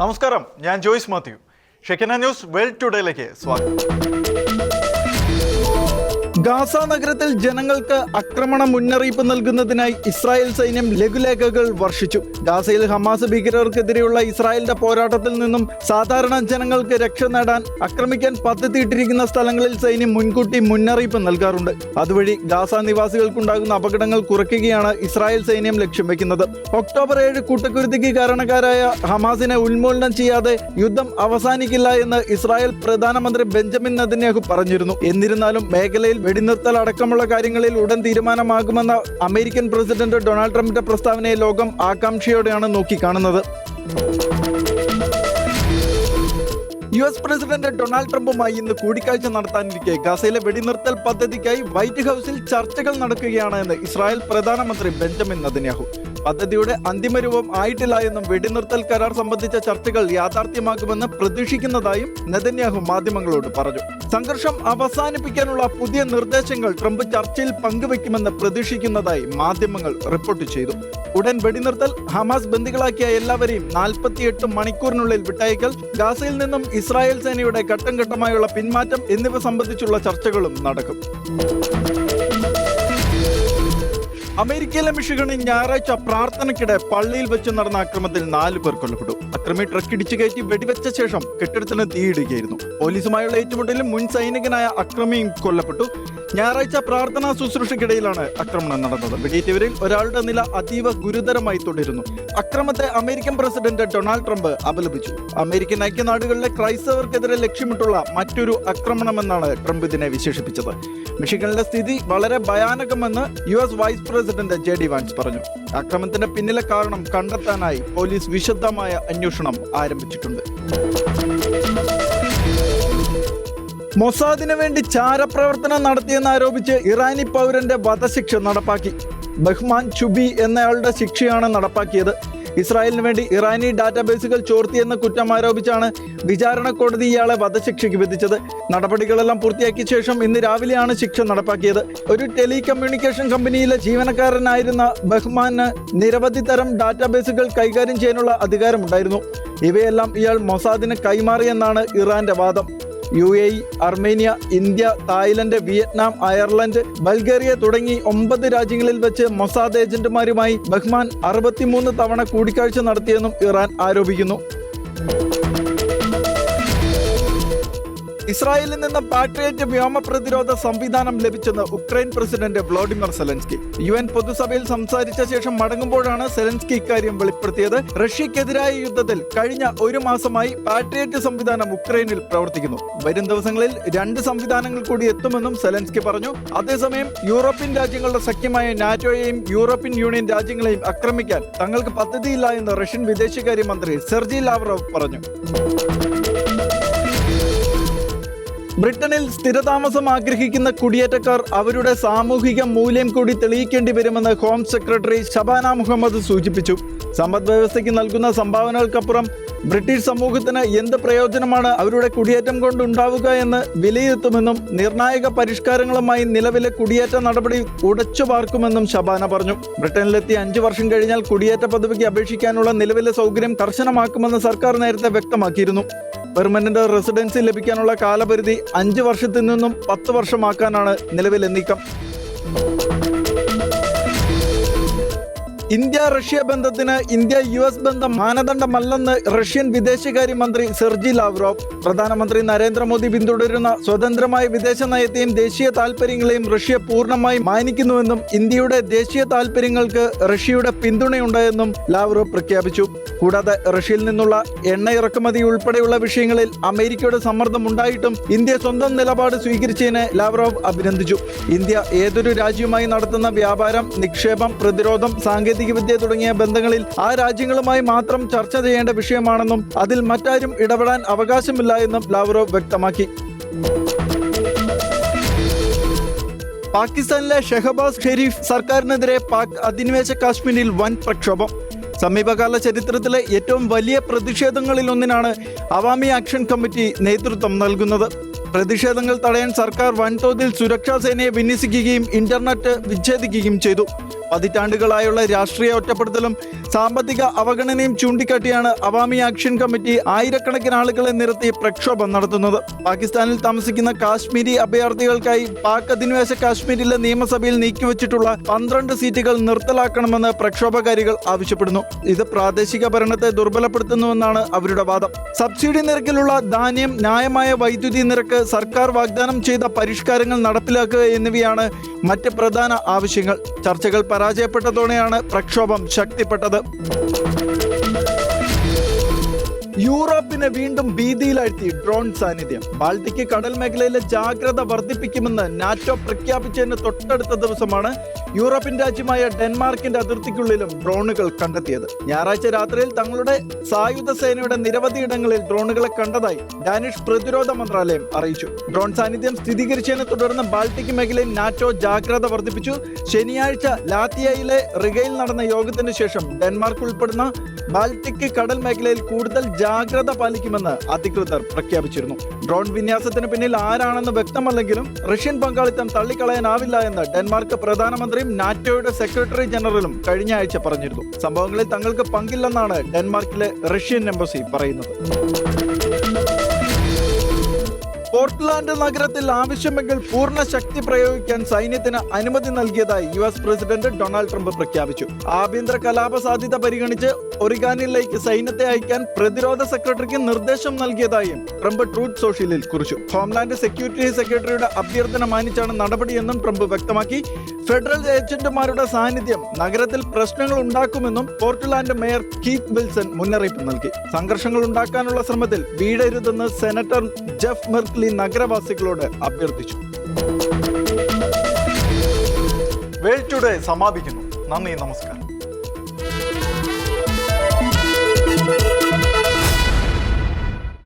നമസ്കാരം. ഞാൻ Joyce Mathew. ഷെക്കന news well ടുഡേയിലേക്ക് സ്വാഗതം. ഗാസ നഗരത്തിൽ ജനങ്ങൾക്ക് ആക്രമണ മുന്നറിയിപ്പ് നൽകുന്നതിനായി ഇസ്രായേൽ സൈന്യം ലഘുലേഖകൾ വർഷിച്ചു. ഗാസയിൽ ഹമാസ് ഭീകരർക്കെതിരെയുള്ള ഇസ്രായേലിന്റെ പോരാട്ടത്തിൽ നിന്നും സാധാരണ ജനങ്ങൾക്ക് രക്ഷ നേടാൻ ആക്രമിക്കാൻ പദ്ധതിയിട്ടിരിക്കുന്ന സ്ഥലങ്ങളിൽ സൈന്യം മുൻകൂട്ടി മുന്നറിയിപ്പ് നൽകാറുണ്ട്. അതുവഴി ഗാസ നിവാസികൾക്കുണ്ടാകുന്ന അപകടങ്ങൾ കുറയ്ക്കുകയാണ് ഇസ്രായേൽ സൈന്യം ലക്ഷ്യം വെക്കുന്നത് ഒക്ടോബർ ഏഴ് കൂട്ടക്കുരുതിക്ക് കാരണക്കാരായ ഹമാസിനെ ഉന്മൂലനം ചെയ്യാതെ യുദ്ധം അവസാനിക്കില്ല എന്ന് ഇസ്രായേൽ പ്രധാനമന്ത്രി ബെഞ്ചമിൻ നെതന്യാഹു പറഞ്ഞിരുന്നു. എന്നിരുന്നാലും മേഖലയിൽ വെടിനിർത്തൽ അടക്കമുള്ള കാര്യങ്ങളിൽ ഉടൻ തീരുമാനമാകുമെന്ന അമേരിക്കൻ പ്രസിഡന്റ് ഡൊണാൾഡ് ട്രംപിന്റെ പ്രസ്താവനയെ ലോകം ആകാംക്ഷയോടെയാണ് നോക്കിക്കാണുന്നത്. യു എസ് പ്രസിഡന്റ് ഡൊണാൾഡ് ട്രംപുമായി ഇന്ന് കൂടിക്കാഴ്ച നടത്താനിരിക്കെ. ഗസയിലെ വെടിനിർത്തൽ പദ്ധതിക്കായി വൈറ്റ് ഹൗസിൽ ചർച്ചകൾ നടക്കുകയാണ് എന്ന് ഇസ്രായേൽ പ്രധാനമന്ത്രി ബെഞ്ചമിൻ നദന്യാഹു പദ്ധതിയുടെ അന്തിമ രൂപം ആയിട്ടില്ല എന്നും വെടിനിർത്തൽ കരാർ സംബന്ധിച്ച ചർച്ചകൾ യാഥാർത്ഥ്യമാകുമെന്ന് പ്രതീക്ഷിക്കുന്നതായും നെതന്യാഹു മാധ്യമങ്ങളോട് പറഞ്ഞു. സംഘർഷം അവസാനിപ്പിക്കാനുള്ള പുതിയ നിർദ്ദേശങ്ങൾ ട്രംപ് ചർച്ചയിൽ പങ്കുവെക്കുമെന്ന് പ്രതീക്ഷിക്കുന്നതായി മാധ്യമങ്ങൾ റിപ്പോർട്ട് ചെയ്തു. ഉടൻ വെടിനിർത്തൽ ഹമാസ് ബന്ദികളാക്കിയ എല്ലാവരെയും നാൽപ്പത്തിയെട്ട് മണിക്കൂറിനുള്ളിൽ വിട്ടയക്കൽ ഗാസയിൽ നിന്നും ഇസ്രായേൽ സേനയുടെ ഘട്ടം ഘട്ടമായുള്ള പിന്മാറ്റം എന്നിവ സംബന്ധിച്ചുള്ള ചർച്ചകളും നടക്കും. അമേരിക്കയിലെ മിഷിഗണിൽ ഞായറാഴ്ച പ്രാർത്ഥനയ്ക്കിടെ പള്ളിയിൽ വെച്ച് നടന്ന അക്രമത്തിൽ നാല് പേർ കൊല്ലപ്പെട്ടു. അക്രമി ട്രക്ക് ഇടിച്ചു കയറ്റി വെടിവെച്ച ശേഷം കെട്ടിടത്തിന് തീയിടുകയായിരുന്നു. പോലീസുമായുള്ള ഏറ്റുമുട്ടലിൽ മുൻ സൈനികനായ അക്രമിയും കൊല്ലപ്പെട്ടു. ഞായറാഴ്ച പ്രാർത്ഥനാ ശുശ്രൂഷയ്ക്കിടയിലാണ് ആക്രമണം നടന്നത്. വെടിയേറ്റവരിൽ ഒരാളുടെ നില അതീവ ഗുരുതരമായി തുടരുന്നു. അക്രമത്തെ അമേരിക്കൻ പ്രസിഡന്റ് ഡൊണാൾഡ് ട്രംപ് അപലപിച്ചു. അമേരിക്കൻ ഐക്യനാടുകളിലെ ക്രൈസ്തവർക്കെതിരെ ലക്ഷ്യമിട്ടുള്ള മറ്റൊരു ആക്രമണമെന്നാണ് ട്രംപ് ഇതിനെ വിശേഷിപ്പിച്ചത്. മിഷിഗണിലെ സ്ഥിതി വളരെ ഭയാനകമെന്ന് U S vice president J D Vance പറഞ്ഞു. ആക്രമണത്തിന്റെ പിന്നിലെ കാരണം കണ്ടെത്താനായി പോലീസ് വിശദമായ അന്വേഷണം ആരംഭിച്ചിട്ടുണ്ട്. മൊസാദിന് വേണ്ടി ചാരപ്രവർത്തനം നടത്തിയെന്ന് ആരോപിച്ച് ഇറാനി പൗരന്റെ വധശിക്ഷ നടപ്പാക്കി. ബഹ്മാൻ ചുബി എന്നയാളുടെ ശിക്ഷയാണ് നടപ്പാക്കിയത്. ഇസ്രായേലിന് വേണ്ടി ഇറാനി ഡാറ്റാബേസുകൾ ചോർത്തിയെന്ന കുറ്റം ആരോപിച്ചാണ് വിചാരണ കോടതി ഇയാളെ വധശിക്ഷയ്ക്ക് വിധിച്ചത്. നടപടികളെല്ലാം പൂർത്തിയാക്കിയ ശേഷം ഇന്ന് രാവിലെയാണ് ശിക്ഷ നടപ്പാക്കിയത്. ഒരു ടെലികമ്മ്യൂണിക്കേഷൻ കമ്പനിയിലെ ജീവനക്കാരനായിരുന്ന ബഹ്മാന് നിരവധി തരം ഡാറ്റാബേസുകൾ കൈകാര്യം ചെയ്യാനുള്ള അധികാരമുണ്ടായിരുന്നു. ഇവയെല്ലാം ഇയാൾ മൊസാദിന് കൈമാറിയെന്നാണ് ഇറാന്റെ വാദം. U A Armenia India Thailand Vietnam Ireland Bulgaria തുടങ്ങി ഒമ്പത് രാജ്യങ്ങളിൽ വെച്ച് മൊസാദ് ഏജന്റുമാരുമായി ബഹ്മാൻ അറുപത്തിമൂന്ന് തവണ കൂടിക്കാഴ്ച നടത്തിയെന്നും ഇറാൻ ആരോപിക്കുന്നു. ഇസ്രായേലിൽ നിന്ന് പാട്രിയറ്റ് വ്യോമ പ്രതിരോധ സംവിധാനം ലഭിച്ചെന്ന് Ukraine president Volodymyr Zelensky. U N പൊതുസഭയിൽ സംസാരിച്ച ശേഷം മടങ്ങുമ്പോഴാണ് സെലൻസ്കി ഇക്കാര്യം വെളിപ്പെടുത്തിയത്. റഷ്യക്കെതിരായ യുദ്ധത്തിൽ കഴിഞ്ഞ ഒരു മാസമായി പാട്രിയറ്റ് സംവിധാനം ഉക്രൈനിൽ പ്രവർത്തിക്കുന്നു. വരും ദിവസങ്ങളിൽ രണ്ട് സംവിധാനങ്ങൾ കൂടി എത്തുമെന്നും സെലൻസ്കി പറഞ്ഞു. അതേസമയം യൂറോപ്യൻ രാജ്യങ്ങളുടെ സഖ്യമായ നാറ്റോയെയും യൂറോപ്യൻ യൂണിയൻ രാജ്യങ്ങളെയും ആക്രമിക്കാൻ തങ്ങൾക്ക് പദ്ധതിയില്ല എന്ന് റഷ്യൻ വിദേശകാര്യമന്ത്രി സെർജി ലാവ്റോവ് പറഞ്ഞു. ബ്രിട്ടനിൽ സ്ഥിരതാമസം ആഗ്രഹിക്കുന്ന കുടിയേറ്റക്കാർ അവരുടെ സാമൂഹിക മൂല്യം കൂടി തെളിയിക്കേണ്ടി വരുമെന്ന് ഹോം സെക്രട്ടറി ഷബാന മുഹമ്മദ് സൂചിപ്പിച്ചു. സമ്പദ് വ്യവസ്ഥയ്ക്ക് നൽകുന്ന സംഭാവനകൾക്കപ്പുറം ബ്രിട്ടീഷ് സമൂഹത്തിന് എന്ത് പ്രയോജനമാണ് അവരുടെ കുടിയേറ്റം കൊണ്ടുണ്ടാവുക എന്ന് വിലയിരുത്തുമെന്നും നിർണായക പരിഷ്കാരങ്ങളുമായി നിലവിലെ കുടിയേറ്റ നടപടി ഉടച്ചു പാർക്കുമെന്നും ഷബാന പറഞ്ഞു. ബ്രിട്ടനിലെത്തി അഞ്ചു വർഷം കഴിഞ്ഞാൽ കുടിയേറ്റ പദവിക്ക് അപേക്ഷിക്കാനുള്ള നിലവിലെ സൗകര്യം കർശനമാക്കുമെന്ന് സർക്കാർ നേരത്തെ വ്യക്തമാക്കിയിരുന്നു. പെർമനന്റ് റെസിഡൻസി ലഭിക്കാനുള്ള കാലപരിധി അഞ്ച് വർഷത്തിൽ നിന്നും പത്ത് വർഷമാക്കാനാണ് നിലവിലെ നീക്കം. ഇന്ത്യ റഷ്യ ബന്ധത്തിന് ഇന്ത്യ യു എസ് ബന്ധം മാനദണ്ഡമല്ലെന്ന് റഷ്യൻ വിദേശകാര്യ മന്ത്രി സെർജി ലാവ്റോവ്. പ്രധാനമന്ത്രി നരേന്ദ്രമോദി പിന്തുടരുന്ന സ്വതന്ത്രമായ വിദേശ നയത്തെയും ദേശീയ താൽപര്യങ്ങളെയും റഷ്യ പൂർണമായി മാനിക്കുന്നുവെന്നും ഇന്ത്യയുടെ ദേശീയ താൽപര്യങ്ങൾക്ക് റഷ്യയുടെ പിന്തുണയുണ്ടെന്നും ലാവ്റോവ് പ്രഖ്യാപിച്ചു. കൂടാതെ റഷ്യയിൽ നിന്നുള്ള എണ്ണ ഇറക്കുമതി ഉൾപ്പെടെയുള്ള വിഷയങ്ങളിൽ അമേരിക്കയുടെ സമ്മർദ്ദം ഉണ്ടായിട്ടും ഇന്ത്യ സ്വന്തം നിലപാട് സ്വീകരിച്ചതിനെ ലാവ്റോവ് അഭിനന്ദിച്ചു. ഇന്ത്യ ഏതൊരു രാജ്യവുമായി നടത്തുന്ന വ്യാപാരം നിക്ഷേപം പ്രതിരോധം സാങ്കേതികവിദ്യ തുടങ്ങിയ ബന്ധങ്ങളിൽ ആ രാജ്യങ്ങളുമായി മാത്രം ചർച്ച ചെയ്യേണ്ട വിഷയമാണെന്നും അതിൽ മറ്റാരും ഇടപെടാൻ അവകാശമില്ല എന്നും ലാവ്റോവ് വ്യക്തമാക്കി. പാകിസ്ഥാനിലെ ഷെഹബാസ് ഷെരീഫ് സർക്കാരിനെതിരെ പാക് അധിനിവേശ കാശ്മീരിൽ വൻ പ്രക്ഷോഭം. സമീപകാല ചരിത്രത്തിലെ ഏറ്റവും വലിയ പ്രതിഷേധങ്ങളിലൊന്നിനാണ് അവാമി ആക്ഷൻ കമ്മിറ്റി നേതൃത്വം നൽകുന്നത്. പ്രതിഷേധങ്ങൾ തടയാൻ സർക്കാർ വൻതോതിൽ സുരക്ഷാ സേനയെ വിന്യസിക്കുകയും ഇന്റർനെറ്റ് വിച്ഛേദിക്കുകയും ചെയ്തു. പതിറ്റാണ്ടുകളായുള്ള രാഷ്ട്രീയ ഒറ്റപ്പെടുത്തലും സാമ്പത്തിക അവഗണനയും ചൂണ്ടിക്കാട്ടിയാണ് അവാമി ആക്ഷൻ കമ്മിറ്റി ആയിരക്കണക്കിന് ആളുകളെ നിരത്തി പ്രക്ഷോഭം നടത്തുന്നത്. പാകിസ്ഥാനിൽ താമസിക്കുന്ന കാശ്മീരി അഭയാർത്ഥികൾക്കായി പാക് അധിനിവേശ കാശ്മീരിലെ നിയമസഭയിൽ നീക്കിവച്ചിട്ടുള്ള പന്ത്രണ്ട് സീറ്റുകൾ നിർത്തലാക്കണമെന്ന് പ്രക്ഷോഭകാരികൾ ആവശ്യപ്പെടുന്നു. ഇത് പ്രാദേശിക ഭരണത്തെ ദുർബലപ്പെടുത്തുന്നുവെന്നാണ് അവരുടെ വാദം. സബ്സിഡി നിരക്കിലുള്ള ധാന്യം ന്യായമായ വൈദ്യുതി നിരക്ക് സർക്കാർ വാഗ്ദാനം ചെയ്ത പരിഷ്കാരങ്ങൾ നടപ്പിലാക്കുക എന്നിവയാണ് മറ്റ് പ്രധാന ആവശ്യങ്ങൾ. ചർച്ചകൾ പരാജയപ്പെട്ടതോടെയാണ് പ്രക്ഷോഭം ശക്തിപ്പെട്ടത്. യൂറോപ്പിനെ വീണ്ടും ഭീതിയിലാഴ്ത്തി ഡ്രോൺ സാന്നിധ്യം. ബാൾട്ടിക് കടൽ മേഖലയിലെ ജാഗ്രത വർദ്ധിപ്പിക്കുമെന്ന് നാറ്റോ പ്രഖ്യാപിച്ചതിന് തൊട്ടടുത്ത ദിവസമാണ് യൂറോപ്യൻ രാജ്യമായ ഡെൻമാർക്കിന്റെ അതിർത്തിക്കുള്ളിലും ഡ്രോണുകൾ കണ്ടെത്തിയത്. ഞായറാഴ്ച രാത്രിയിൽ തങ്ങളുടെ സായുധ സേനയുടെ നിരവധി ഇടങ്ങളിൽ ഡ്രോണുകളെ കണ്ടതായി ഡാനിഷ് പ്രതിരോധ മന്ത്രാലയം അറിയിച്ചു. ഡ്രോൺ സാന്നിധ്യം സ്ഥിരീകരിച്ചതിനെ തുടർന്ന് ബാൾട്ടിക് മേഖലയിൽ നാറ്റോ ജാഗ്രത വർദ്ധിപ്പിച്ചു. ശനിയാഴ്ച ലാത്തിയയിലെ റിഗയിൽ നടന്ന യോഗത്തിന് ശേഷം ഡെൻമാർക്ക് ഉൾപ്പെടുന്ന ബാൾട്ടിക് കടൽ മേഖലയിൽ കൂടുതൽ ജാഗ്രത പാലിക്കുമെന്ന് അധികൃതർ പ്രഖ്യാപിച്ചിരുന്നു. ഡ്രോൺ വിന്യാസത്തിന് പിന്നിൽ ആരാണെന്ന് വ്യക്തമല്ലെങ്കിലും റഷ്യൻ പങ്കാളിത്തം തള്ളിക്കളയാനാവില്ല എന്ന് ഡെൻമാർക്ക് പ്രധാനമന്ത്രിയും നാറ്റോയുടെ സെക്രട്ടറി ജനറലും കഴിഞ്ഞ ആഴ്ച പറഞ്ഞിരുന്നു. സംഭവങ്ങളിൽ തങ്ങൾക്ക് പങ്കില്ലെന്നാണ് ഡെൻമാർക്കിലെ റഷ്യൻ എംബസി പറയുന്നത്. പോർട്ട്ലാൻഡ് നഗരത്തിൽ ആവശ്യമെങ്കിൽ പൂർണ ശക്തി പ്രയോഗിക്കാൻ സൈന്യത്തിന് അനുമതി നൽകിയതായി U S president Donald Trump പ്രഖ്യാപിച്ചു. ആഭ്യന്തര കലാപ സാധ്യത പരിഗണിച്ച് ഒറിഗാനിലേക്ക് സൈന്യത്തെ അയക്കാൻ പ്രതിരോധ സെക്രട്ടറിക്ക് നിർദ്ദേശം നൽകിയതായും ട്രംപ് ട്രൂത്ത് സോഷ്യലിൽ കുറിച്ചു. ഹോംലാൻഡ് സെക്യൂരിറ്റി സെക്രട്ടറിയുടെ അഭ്യർത്ഥന മാനിച്ചാണ് നടപടിയെന്നും ട്രംപ് വ്യക്തമാക്കി. ഫെഡറൽ ഏജന്റുമാരുടെ സാന്നിധ്യം നഗരത്തിൽ പ്രശ്നങ്ങൾ ഉണ്ടാക്കുമെന്നും പോർട്ട്ലാൻഡ് മേയർ കീത്ത് വിൽസൺ മുന്നറിയിപ്പ് നൽകി. സംഘർഷങ്ങൾ ഉണ്ടാക്കാനുള്ള ശ്രമത്തിൽ വീടരുതെന്ന് സെനറ്റർ ജെഫ് മെർക്ലി നഗരവാസികളോട് അഭ്യർത്ഥിച്ചു. വേൾഡ് ടുഡേ സമാപിക്കുന്നു. നന്ദി നമസ്കാരം.